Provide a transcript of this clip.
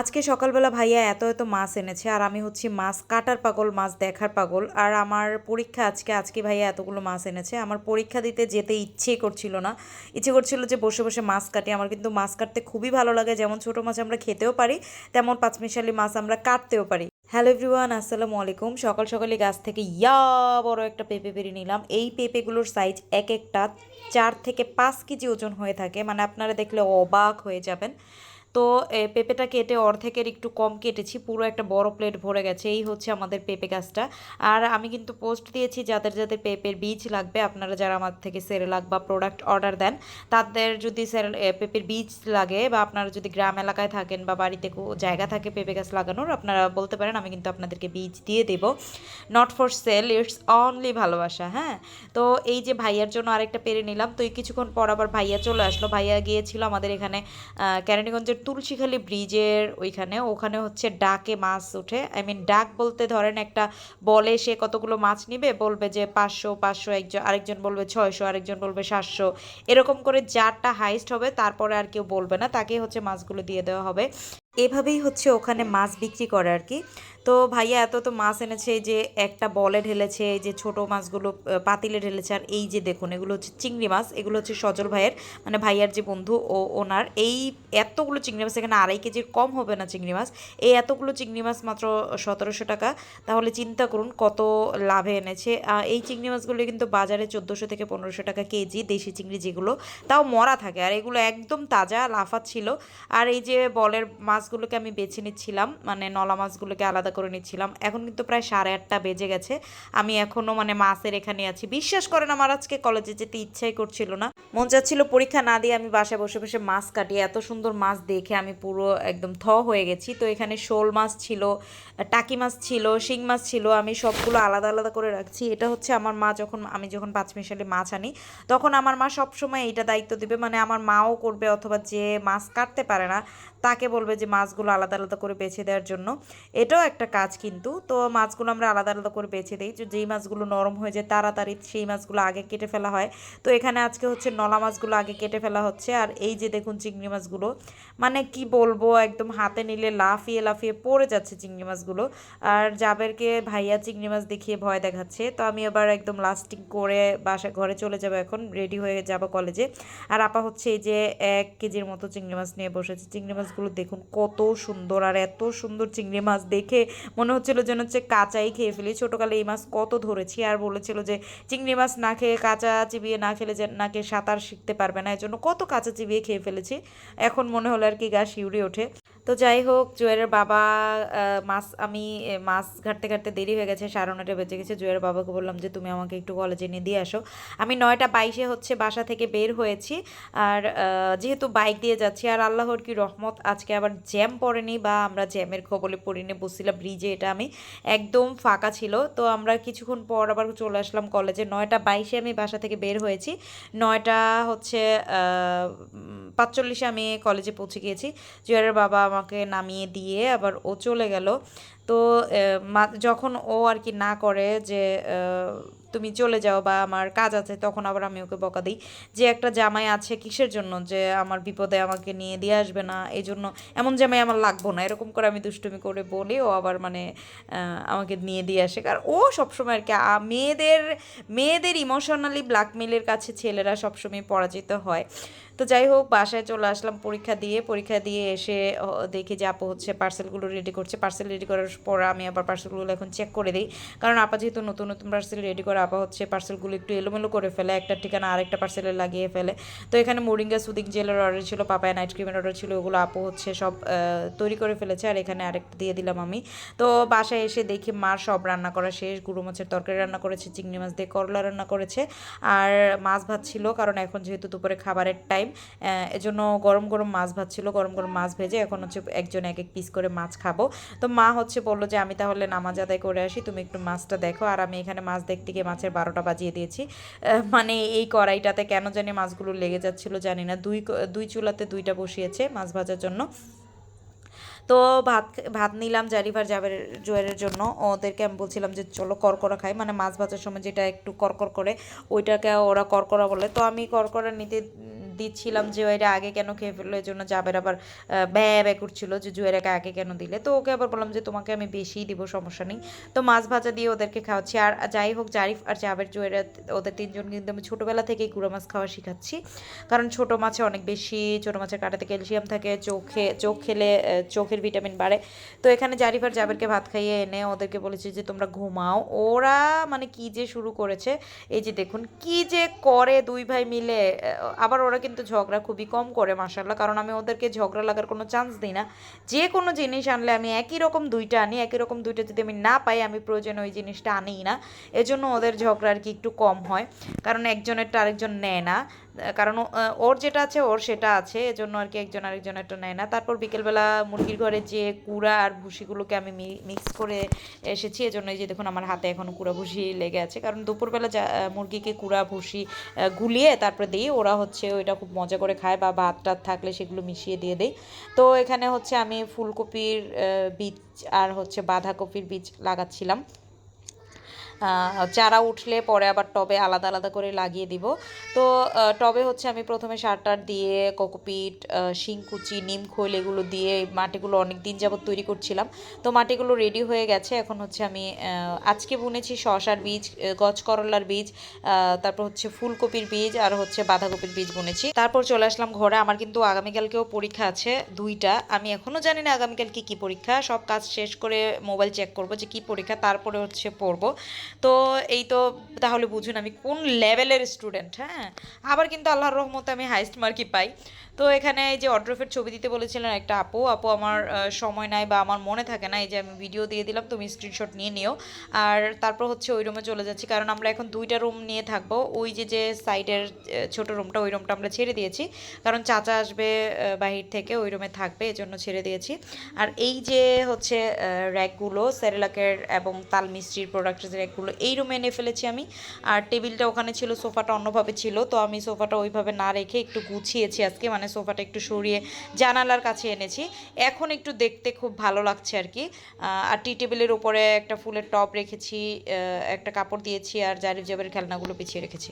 আজকে সকালবেলা ভাইয়া এত এত মাছ এনেছে, আর আমি হচ্ছি মাছ কাটার পাগল, মাছ দেখার পাগল। আর আমার পরীক্ষা আজকে আজকে ভাইয়া এতগুলো মাছ এনেছে। আমার পরীক্ষা দিতে যেতে ইচ্ছে করছিল না। ইচ্ছে করছিল যে বসে বসে মাছ কাটি। আমার কিন্তু মাছ কাটতে খুবই ভালো লাগে। যেমন ছোটো মাছ আমরা খেতেও পারি, তেমন পাঁচমিশালি মাছ আমরা কাটতেও পারি। হ্যালো এভরিওয়ান, আসসালামু আলাইকুম। সকাল সকালে গাছ থেকে ইয়া বড় একটা পেঁপে পেরে নিলাম। এই পেঁপেগুলোর সাইজ এক একটা চার থেকে পাঁচ কেজি ওজন হয়ে থাকে। মানে আপনারা দেখলে অবাক হয়ে যাবেন। তো পেঁপেটা কেটে অর্ধেকের একটু কম কেটেছি পুরো একটা বড় প্লেট ভরে গেছে এই হচ্ছে আমাদের পেঁপে গাছটা। আর আমি কিন্তু পোস্ট দিয়েছি যাদের যাদের পেঁপের বীজ লাগবে আপনারা যারা আমার থেকে সেরেলাক বা প্রোডাক্ট অর্ডার দেন তাদের যদি সেরেল এ, পেঁপের বীজ লাগে বা আপনারা যদি গ্রাম এলাকায় থাকেন বা বাড়িতে জায়গা থাকে পেঁপে গাছ লাগানোর আপনারা বলতে পারেন আমি কিন্তু আপনাদেরকে বীজ দিয়ে দেব। Not for sale it's only ভালোবাসা হ্যাঁ? তো এই যে ভাইয়ার জন্য আরেকটা পেরে নিলাম তো এই কিছুক্ষণ পর আবার ভাইয়া চলে আসলো। ভাইয়া গিয়েছিল আমাদের এখানে আহ, কেরানীগঞ্জের তুলসীখালী ব্রিজের ওইখানে, ওখানে হচ্ছে ডাকে মাছ উঠে। আই মিন ডাক বলতে ধরেন একটা বলে সে কতগুলো মাছ নিবে, বলবে যে পাঁচশো পাঁচশো একজন আরেকজন বলবে ছয়শো, আরেকজন বলবে সাতশো। এরকম করে যারটা হাইস্ট হবে, তারপরে আর কেউ বলবে না তাকে হচ্ছে মাছগুলো দিয়ে দেওয়া হবে। এভাবেই হচ্ছে ওখানে মাছ বিক্রি করে আর কি। তো ভাইয়া এত তো মাছ এনেছে যে একটা বলে ঢেলেছে এই যে ছোট মাছগুলো পাতিলে ঢেলেছে। আর এই যে দেখুন, এগুলো হচ্ছে চিংড়ি মাছ, এগুলো হচ্ছে সজল ভাইয়ের মানে ভাইয়ার যে বন্ধু, ও ওনার। এই এতগুলো চিংড়ি মাছ, এখানে আড়াই কেজির কম হবে না চিংড়ি মাছ। এই এতগুলো চিংড়ি মাছ মাত্র সতেরোশো টাকা। তাহলে চিন্তা করুন কত লাভে এনেছে। এই চিংড়ি মাছগুলো কিন্তু বাজারে চোদ্দোশো থেকে পনেরোশো টাকা কেজি, দেশি চিংড়ি যেগুলো। তাও মরা থাকে, আর এগুলো একদম তাজা লাফা ছিল আর এই যে বলের মাছগুলোকে আমি বেছে নিচ্ছিলাম মানে নলা মাছগুলোকে আলাদা করে নিচ্ছিলাম। এখন কিন্তু প্রায় সাড়ে আটটা বেজে গেছে। আমি এখনও মানে মাছের এখানে আছি। বিশ্বাস করেন আমার আজকে কলেজে যেতে ইচ্ছাই করছিল না। মন চাচ্ছিল পরীক্ষা না দিয়ে আমি বাসায় বসে বসে মাছ কাটিয়ে এত সুন্দর মাছ দেখে আমি পুরো একদম থ হয়ে গেছি। তো এখানে শোল মাছ ছিল, টাকি মাছ ছিল, শিং মাছ ছিল। আমি সবগুলো আলাদা আলাদা করে রাখছি। এটা হচ্ছে আমার মা যখন, আমি যখন পাঁচ মিশালি মাছ আনি, তখন আমার মা সবসময় এইটা দায়িত্ব দিবে। মানে আমার মাও করবে অথবা যে মাছ কাটতে পারে না তাকে বলবে যে মাছগুলো আলাদা আলাদা করে বেছে দেওয়ার জন্য। এটাও একটা কাজ কিন্তু। তো মাছগুলো আমরা আলাদা আলাদা করে বেছে দিই। যেই মাছগুলো নরম হয়ে যায় তাড়াতাড়ি সেই মাছগুলো আগে কেটে ফেলা হয়। তো এখানে আজকে হচ্ছে নলা মাছগুলো আগে কেটে ফেলা হচ্ছে। আর এই যে দেখুন চিংড়ি মাছগুলো মানে কি বলব, একদম হাতে নিলে লাফিয়ে লাফিয়ে পড়ে যাচ্ছে চিংড়ি মাছগুলো। আর জাবেরকে ভাইয়া চিংড়ি মাছ দেখিয়ে ভয় দেখাচ্ছে। তো আমি আবার একদম লাস্টিং করে বাসা, ঘরে চলে যাব এখন। রেডি হয়ে যাব কলেজে। আর আপা হচ্ছে এই যে এক কেজির মতো চিংড়ি মাছ নিয়ে বসেছে। চিংড়ি মাছগুলো দেখুন, কত সুন্দর আর এত সুন্দর চিংড়ি মাছ দেখে মনে হচ্ছিল যেন হচ্ছে কাঁচাই খেয়ে ফেলি। ছোটোকালে এই মাছ কত ধরেছি আর বলেছিল যে চিংড়ি মাছ না খেয়ে কাঁচা চিবিয়ে না খেলে যে নাকি সাঁতার শিখতে পারবে না, এজন্য জন্য কত কাঁচা চিবিয়ে খেয়ে ফেলেছি। এখন মনে হলো আর কি গা শিউরে ওঠে। তো যাই হোক জুয়েলের বাবা মাছ আমি মাছ ঘাটতে ঘাটতে দেরি হয়ে গেছে, সাড়ে নটা বেজে গেছে। জুয়ের বাবাকে বললাম যে, তুমি আমাকে একটু কলেজে নিয়ে দিয়ে আসো। আমি নয়টা বাইশে হচ্ছে বাসা থেকে বের হয়েছি। আর যেহেতু বাইক দিয়ে যাচ্ছি, আর আল্লাহর কি রহমত, আজকে আবার জ্যাম পড়েনি বা আমরা জ্যামের খবরে পড়িনি বসছিলাম ব্রিজে এটা আমি একদম ফাঁকা ছিল। তো আমরা কিছুক্ষণ পর আবার চলে আসলাম কলেজে নয়টা বাইশে আমি বাসা থেকে বের হয়েছি। নয়টা হচ্ছে পাঁচচল্লিশে আমি কলেজে পৌঁছে গিয়েছি। জুয়ারের বাবা আমাকে নামিয়ে দিয়ে আবার ও চলে গেল। তো যখন ও আর কি না করে যে তুমি চলে যাও বা আমার কাজ আছে, তখন আবার আমি ওকে বকা দিই। যে একটা জামাই আছে কিসের জন্য? যে আমার বিপদে আমাকে নিয়ে দিয়ে আসবে না এই জন্য এমন জামাই আমার লাগবো না। এরকম করে আমি দুষ্টুমি করে বলি, ও আবার মানে আমাকে নিয়ে দিয়ে আসে। কারণ ও সবসময় আর কি মেয়েদের মেয়েদের ইমোশনালি ব্ল্যাকমেলের কাছে ছেলেরা সবসময় পরাজিত হয়। তো যাই হোক, বাসায় চলে আসলাম, পরীক্ষা দিয়ে পরীক্ষা দিয়ে এসে দেখি যে আপু হচ্ছে পার্সেলগুলো রেডি করছে। পার্সেল রেডি করার পর আমি আবার পার্সেলগুলো এখন চেক করে দিই। কারণ আপা যেহেতু নতুন নতুন পার্সেল রেডি করে আপা হচ্ছে পার্সেলগুলো একটু এলোমেলো করে ফেলে, একটা ঠিকানা আরেকটা পার্সেলে লাগিয়ে ফেলে। তো এখানে মোরিঙ্গা সুদিং জেলের অর্ডার ছিল পাপায় নাইট ক্রিমের অর্ডার ছিল, ওগুলো আপু হচ্ছে সব তৈরি করে ফেলেছে আর এখানে আরেকটা দিয়ে দিলাম আমি। তো বাসায় এসে দেখি মার সব রান্না করা শেষ, গুঁড়ো মাছের তরকারি রান্না করেছে, চিংড়ি মাছ দিয়ে করলা রান্না করেছে। আর মাছ ভাত ছিল, কারণ এখন যেহেতু দুপুরে খাবারের টাইম এজন্য গরম গরম মাছ ভাত ছিল, গরম গরম মাছ ভেজে এখন হচ্ছে একজন এক এক পিস করে মাছ খাব। তো মা হচ্ছে বলল যে, আমি তাহলে নামাজ আদায় করে আসি, তুমি একটু মাছটা দেখো। আর আমি এখানে মাছ দেখতে গিয়ে মাছের বারোটা বাজিয়ে দিয়েছি। মানে এই কড়াইটাতে কেন জানি মাছগুলো লেগে যাচ্ছিল জানি না। দুই দুই চুলাতে দুইটা বসিয়েছে মাছ ভাজার জন্য। তো ভাত ভাত নিলাম জারিভার জাবের জোয়ারের জন্য। ওদেরকে আমি বলছিলাম যে চলো করকরা খাই। মানে মাছ ভাজার সময় যেটা একটু করকর করে, ওইটাকে ওরা করকরা বলে। তো আমি করকরা নিতে দিচ্ছিলাম জুয়েরা আগে কেন খেয়ে ফেলল এই জন্য জাবের আবার ব্যয় ব্যয় করছিল যে জুয়েরাকে আগে কেন দিলে। তো ওকে আবার বললাম যে তোমাকে আমি বেশিই দিব, সমস্যা নেই। তো মাছ ভাজা দিয়ে ওদেরকে খাওয়াচ্ছি। আর যাই হোক, জারিফ আর জাবের জুয়েরা, ওদের তিনজন কিন্তু আমি ছোটোবেলা থেকেই গুঁড়ো মাছ খাওয়া শিখাচ্ছি। কারণ ছোট মাছে অনেক বেশি, ছোট মাছের কাটাতে ক্যালসিয়াম থাকে, চোখে, চোখ খেলে চোখের ভিটামিন বাড়ে। তো এখানে জারিফ আর জাবেরকে ভাত খাইয়ে এনে ওদেরকে বলেছি যে তোমরা ঘুমাও। ওরা মানে কি যে শুরু করেছে, এই যে দেখুন, কি যে করে দুই ভাই মিলে আবার ওরা কিন্তু ঝগড়া খুবই কম করে মাসাল্লাহ কারণ আমি ওদেরকে ঝগড়া লাগার কোনো চান্স দিই না। যে কোনো জিনিস আনলে আমি একই রকম দুইটা আনি, একই রকম দুইটা যদি আমি না পাই, আমি প্রয়োজন ওই জিনিসটা আনিই না। এজন্য ওদের ঝগড়া আর কি একটু কম হয়। কারণ একজনেরটা আরেকজন নেয় না। কারণ ওর যেটা আছে, ওর সেটা আছে, এজন্য আর কি একজন আরেকজনেরটা নেয় না। তারপর বিকেলবেলা মুরগির ঘরে যে কুড়া আর ভুসিগুলোকে আমি মিক্স করে এসেছি এই যে দেখুন আমার হাতে এখনও কুড়া ভুসি লেগে আছে। কারণ দুপুরবেলা যা মুরগিকে কুড়া ভুসি গুলিয়ে তারপরে দিই, ওরা হচ্ছে ওইটা খুব মজা করে খায় বা ভাত টাত থাকলে সেগুলো মিশিয়ে দিয়ে দেয় তো এখানে হচ্ছে আমি ফুলকপির বীজ আর হচ্ছে বাঁধাকপির বীজ লাগাচ্ছিলাম। চারা উঠলে পরে আবার টবে আলাদা আলাদা করে লাগিয়ে দিব। তো টবে হচ্ছে আমি প্রথমে সার টার দিয়ে কোকোপিট শিংকুচি, নিম খৈল এগুলো দিয়ে মাটিগুলো অনেক দিন যাবত তৈরি করছিলাম। তো মাটিগুলো রেডি হয়ে গেছে। এখন হচ্ছে আমি আজকে বুনেছি শশার বীজ গজ করলার বীজ তারপর হচ্ছে ফুলকপির বীজ আর হচ্ছে বাঁধাকপির বীজ বুনেছি। তারপর চলে আসলাম ঘরে। আমার কিন্তু আগামীকালকেও পরীক্ষা আছে দুইটা। আমি এখনও জানি না আগামীকাল কি কি পরীক্ষা। সব কাজ শেষ করে মোবাইল চেক করব যে কি পরীক্ষা, তারপরে হচ্ছে পড়ব। তো এই তো তাহলে বুঝুন আমি কোন লেভেলের স্টুডেন্ট হ্যাঁ? আবার কিন্তু আল্লাহর রহমতে আমি হাইস্ট মার্কই পাই। তো এখানে এই যে অড্রফের ছবি দিতে বলেছিলেন একটা আপু আপু আমার সময় নাই বা আমার মনে থাকে না, এই যে আমি ভিডিও দিয়ে দিলাম, তুমি স্ক্রিনশট নিয়ে নিও। আর তারপর হচ্ছে ওই রুমে চলে যাচ্ছি, কারণ আমরা এখন দুইটা রুম নিয়ে থাকব। ওই যে যে সাইডের ছোট রুমটা ওই রুমটা আমরা ছেড়ে দিয়েছি। কারণ চাচা আসবে বাহির থেকে ওই রুমে থাকবে, এজন্য ছেড়ে দিয়েছি। আর এই যে হচ্ছে র্যাকগুলো সেরেলাকের এবং তাল মিস্ত্রির প্রোডাক্টের র্যাকগুলো এই রুমে এনে ফেলেছি আমি। আর টেবিলটা ওখানে ছিল সোফাটা অন্যভাবে ছিল, তো আমি সোফাটা ওইভাবে না রেখে একটু গুছিয়েছি আজকে। মানে সোফাটা একটু সরিয়ে জানালার কাছে এনেছি। এখন একটু দেখতে খুব ভালো লাগছে আর কি। আর টি টেবিলের উপরে একটা ফুলের টব রেখেছি একটা কাপড় দিয়েছি আর জারিফ জাবের খেলনাগুলো পিছিয়ে রেখেছি।